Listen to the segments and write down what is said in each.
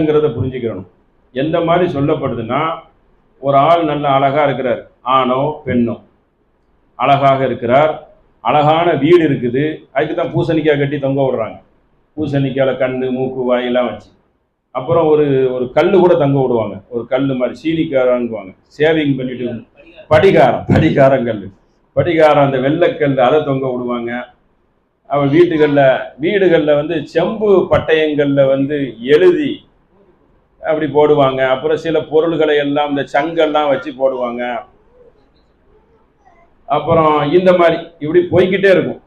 ங்கிறத புரிஞ்சுக்கிறணும். எந்த மாதிரி சொல்லப்படுதுன்னா ஒரு ஆள் நல்ல அழகா இருக்கிறார். ஆணோ பெண்ணோ. அழகாக இருக்கிறார். அழகான வீடு இருக்குது. அதுக்கு தான் பூசணிக்காய் கட்டி தொங்க விடுறாங்க. பூசணிக்காயில் கண்ணு மூக்கு வாயெல்லாம் வச்சு. அப்புறம் ஒரு ஒரு கல் கூட தங்க விடுவாங்க. ஒரு கல் மாதிரி சீனிக்காரங்குவாங்க சேவிங் பண்ணிட்டு படிகாரம் படிகாரங்கல் படிகாரம் அந்த வெள்ளைக்கல் அதை தொங்க விடுவாங்க. அவள் வீட்டுகளில் வீடுகளில் வந்து செம்பு பட்டயங்களில் வந்து எழுதி அப்படி போடுவாங்க. அப்புறம் சில பொருள்களை எல்லாம் இந்த சங்கெல்லாம் வச்சு போடுவாங்க. அப்புறம் இந்த மாதிரி இப்படி போய்கிட்டே இருக்கும்.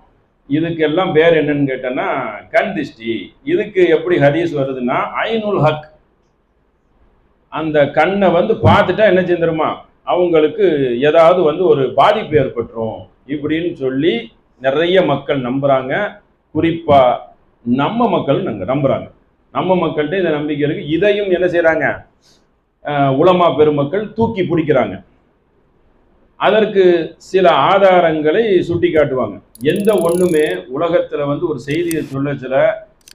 இதுக்கெல்லாம் பேர் என்னன்னு கேட்டேன்னா கண் திஷ்டி. இதுக்கு எப்படி ஹதீஸ் வருதுன்னா ஐநூல் ஹக். அந்த கண்ணை வந்து பார்த்துட்டா என்ன செஞ்சிருமா அவங்களுக்கு ஏதாவது வந்து ஒரு பாதிப்பு ஏற்பட்டுரும் இப்படின்னு சொல்லி நிறைய மக்கள் நம்புகிறாங்க குறிப்பாக நம்ம மக்கள் நாங்க நம்புகிறாங்க நம்ம மக்கள்கிட்ட இந்த நம்பிக்கை இருக்கு. இதையும் என்ன செய்றாங்க? அஹ், உலமா பெருமக்கள் தூக்கி பிடிக்கிறாங்க. அதற்கு சில ஆதாரங்களை சுட்டி காட்டுவாங்க எந்த ஒண்ணுமே உலகத்துல வந்து ஒரு செய்தியை சொல்ல சில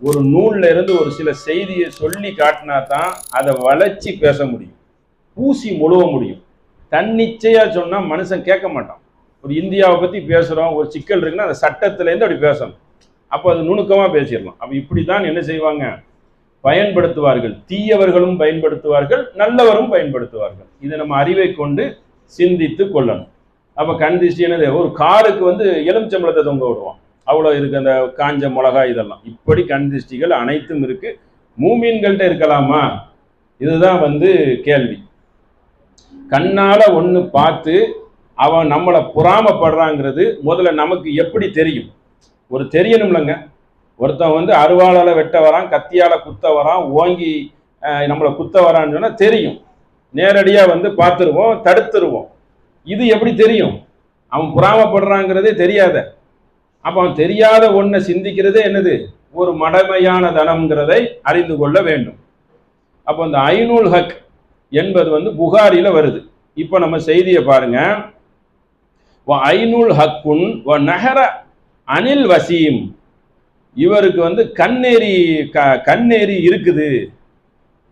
ஒரு நூல்ல இருந்து ஒரு சில செய்தியை சொல்லி காட்டினா தான் அதை வளைச்சி பேச முடியும். பூசி முழுவ முடியும். தன்னிச்சையா சொன்னா மனுஷன் கேட்க மாட்டான். ஒரு இந்தியாவை பத்தி பேசுறோம் ஒரு சிக்கல் இருக்குன்னா அந்த சட்டத்துல இருந்து அப்படி பேசணும். அப்போ அது நுணுக்கமா பேசிடலாம். அப்ப இப்படித்தான் என்ன செய்வாங்க? பயன்படுத்துவார்கள். தீயவர்களும் பயன்படுத்துவார்கள் நல்லவரும் பயன்படுத்துவார்கள். இதை நம்ம அறிவை கொண்டு சிந்தித்து கொள்ளணும். அப்போ கண் திருஷ்டி என்னது? ஒரு காருக்கு வந்து எலுமிச்சம்பழத்தை தொங்க விடுவோம். அவ்வளோ இருக்கு அந்த காஞ்ச மிளகாய் இதெல்லாம். இப்படி கண் திருஷ்டிகள் அனைத்தும் இருக்கு. மூமீன்கள்ட்ட இருக்கலாமா? இதுதான் வந்து கேள்வி. கண்ணால் ஒன்று பார்த்து அவன் நம்மளை பொறாமப்படுறாங்கிறது முதல்ல நமக்கு எப்படி தெரியும்? ஒரு தெரியணும்லங்க. ஒருத்தன் வந்து அருவாளால் வெட்ட வரான் கத்தியால் குத்த வரான் ஓங்கி நம்மளை குத்த வரான்னு சொன்னால் தெரியும். நேரடியாக வந்து பார்த்துருவோம் தடுத்துருவோம். இது எப்படி தெரியும்? அவன் புறாமப்படுறாங்கிறதே தெரியாத. அப்போ அவன் தெரியாத ஒன்றை சிந்திக்கிறதே என்னது? ஒரு மடமையான தனம்ங்கிறதை அறிந்து கொள்ள வேண்டும். அப்போ அந்த ஐநூல் ஹக் என்பது வந்து புகாரியில் வருது. இப்போ நம்ம செய்தியை பாருங்க. ஐநூல் ஹக்குன் நகர அனில் வசீம். இவருக்கு வந்து கண்ணேரி க கண்ணேரி இருக்குது.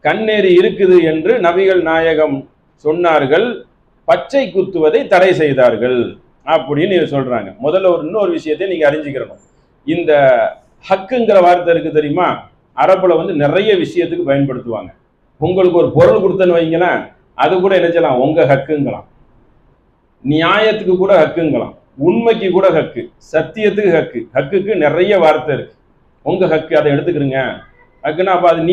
கண்ணேரி இருக்குது என்று நபிகள் நாயகம் சொன்னார்கள். பச்சை குத்துவதை தடை செய்தார்கள் அப்படின்னு சொல்றாங்க. முதல்ல ஒரு இன்னொரு விஷயத்தை நீங்க அறிஞ்சுக்கிறணும் இந்த ஹக்குங்கிற வார்த்தை இருக்கு தெரியுமா? அரபுல வந்து நிறைய விஷயத்துக்கு பயன்படுத்துவாங்க. உங்களுக்கு ஒரு பொருள் கொடுத்தேன்னு வைங்களேன் அது கூட என்ன செய்யலாம்? உங்க ஹக்குங்களாம். நியாயத்துக்கு கூட ஹக்குங்களாம். உண்மைக்கு கூட ஹக்கு சத்தியத்துக்கு ஹக்கு. ஹக்குக்கு நிறைய வார்த்தை இருக்கு. உங்க ஹக்கு அதை எடுத்துக்கிறீங்க. ஹக்குன்னா அப்ப அது நீ